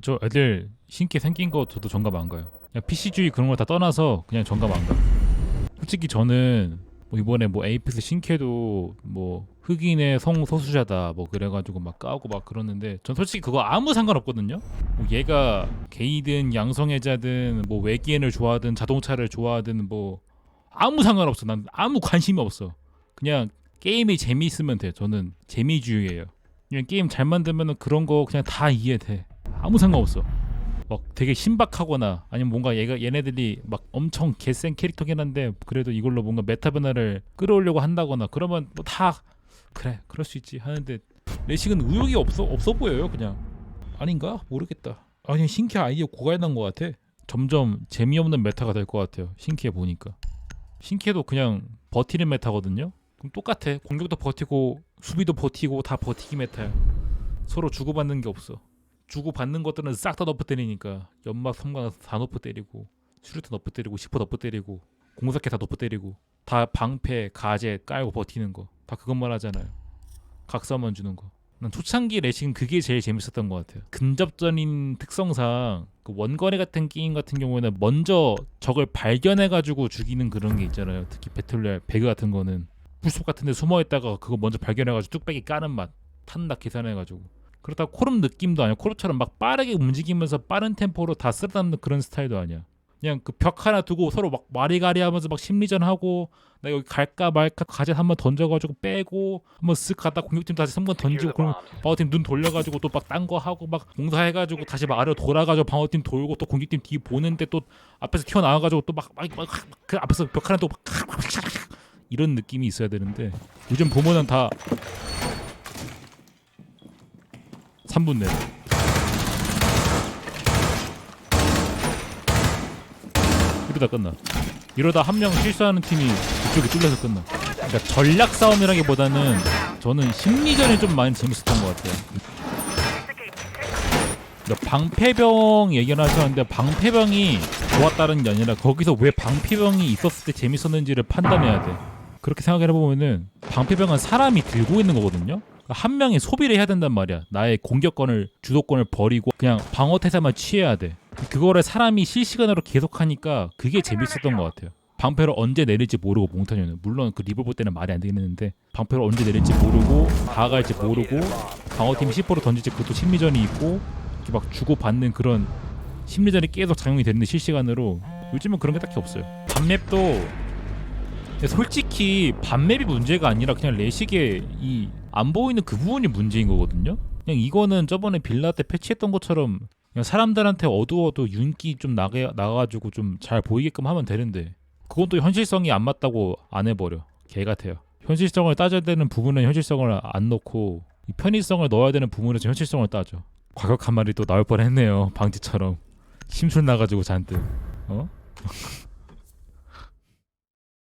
그쵸? 애들 신기 생긴 거 저도 정감 안 가요. 그냥 PC주의 그런 걸 다 떠나서 그냥 정감 안 가. 솔직히 저는 뭐 이번에 뭐 에이펙스 신캐도 뭐 흑인의 성소수자다 뭐 그래가지고 막 까고 막 그러는데 전 솔직히 그거 아무 상관없거든요. 뭐 얘가 게이든 양성애자든 뭐 외계인을 좋아하든 자동차를 좋아하든 뭐 아무 상관없어. 난 아무 관심이 없어. 그냥 게임이 재미있으면 돼. 저는 재미주의예요. 그냥 게임 잘 만들면은 그런 거 그냥 다 이해돼 아무 상관없어. 막 되게 신박하거나 아니면 뭔가 얘가 얘네들이 막 엄청 개센 캐릭터긴 한데 그래도 이걸로 뭔가 메타 변화를 끌어오려고 한다거나 그러면 뭐 다 그래 그럴 수 있지 하는데 레식은 의욕이 없어 없어 보여요 그냥. 아닌가? 모르겠다. 아니 신캐 아이디어 고갈난 것 같아. 점점 재미없는 메타가 될 것 같아요 신캐 보니까. 신캐도 그냥 버티는 메타거든요? 그럼 똑같아. 공격도 버티고 수비도 버티고 다 버티기 메타야. 서로 주고받는 게 없어 주고 받는 것들은 싹 다 너프 때리니까 연막 섬광 다 너프 때리고 수류탄 너프 때리고 시퍼 너프 때리고 공사캐 다 너프 때리고 다 방패 가제 깔고 버티는 거. 다 그것만 하잖아요. 각서만 주는 거 난 초창기 레싱 그게 제일 재밌었던 것 같아요. 근접전인 특성상 그 원거리 같은 게임 같은 경우에는 먼저 적을 발견해 가지고 죽이는 그런 게 있잖아요. 특히 배틀로얄 배그 같은 거는. 풀숲 같은 데 숨어 있다가 그거 먼저 발견해 가지고 뚝배기 까는 맛. 탄다 계산해 가지고 그렇다고 코릅 느낌도 아니야. 코릅처럼 막 빠르게 움직이면서 빠른 템포로 다 쓸어담는 그런 스타일도 아니야. 그냥 그 벽 하나 두고 서로 막 와리가리 하면서 막 심리전 하고 나 여기 갈까 말까 가젯 한번 던져가지고 빼고 한번 쓱 갔다 공격팀 다시 한번 던지고 그럼 방어팀 눈 돌려가지고 또 막 딴 거 하고 막 공사해가지고 다시 막 아래로 돌아가지고 방어팀 돌고 또 공격팀 뒤 보는데 또 앞에서 튀어나와가지고 또 막 막그 앞에서 벽 하나 또막 이런 느낌이 있어야 되는데 요즘 보면은 다 3분 내로 이러다 끝나. 이러다 한 명 실수하는 팀이 그쪽에 뚫려서 끝나. 그러니까 전략 싸움이라기보다는 저는 심리전이 좀 많이 재밌었던 것 같아요. 그러니까 방패병 얘기를 하셨는데 방패병이 좋았다는 게 아니라 거기서 왜 방패병이 있었을 때 재밌었는지를 판단해야 돼. 그렇게 생각을 해보면은 방패병은 사람이 들고 있는 거거든요 한 명이 소비를 해야 된단 말이야. 나의 공격권을 주도권을 버리고 그냥 방어 태세만 취해야 돼. 그거를 사람이 실시간으로 계속하니까 그게 재밌었던 것 같아요. 방패를 언제 내릴지 모르고 몽타뉴는 물론 그 리볼버 때는 말이 안 되겠는데 방패를 언제 내릴지 모르고 다가갈지 모르고 방어팀이 10%로 던질지 그것도 심리전이 있고 이렇게 막 주고 받는 그런 심리전이 계속 작용이 되는데 실시간으로 요즘은 그런 게 딱히 없어요. 근데 솔직히 반맵이 문제가 아니라 그냥 레식의 이 안 보이는 그 부분이 문제인 거거든요. 그냥 이거는 저번에 빌라 때 패치했던 것처럼 그냥 사람들한테 어두워도 윤기 좀 나게 나가가지고 좀 잘 보이게끔 하면 되는데 그건 또 현실성이 안 맞다고 안 해버려. 개 같아요. 현실성을 따져야 되는 부분은 현실성을 안 넣고 이 편의성을 넣어야 되는 부분에서 현실성을 따져. 과격 한 마리 또 나올 뻔했네요. 방지처럼 심술 나가지고 잔뜩. 어?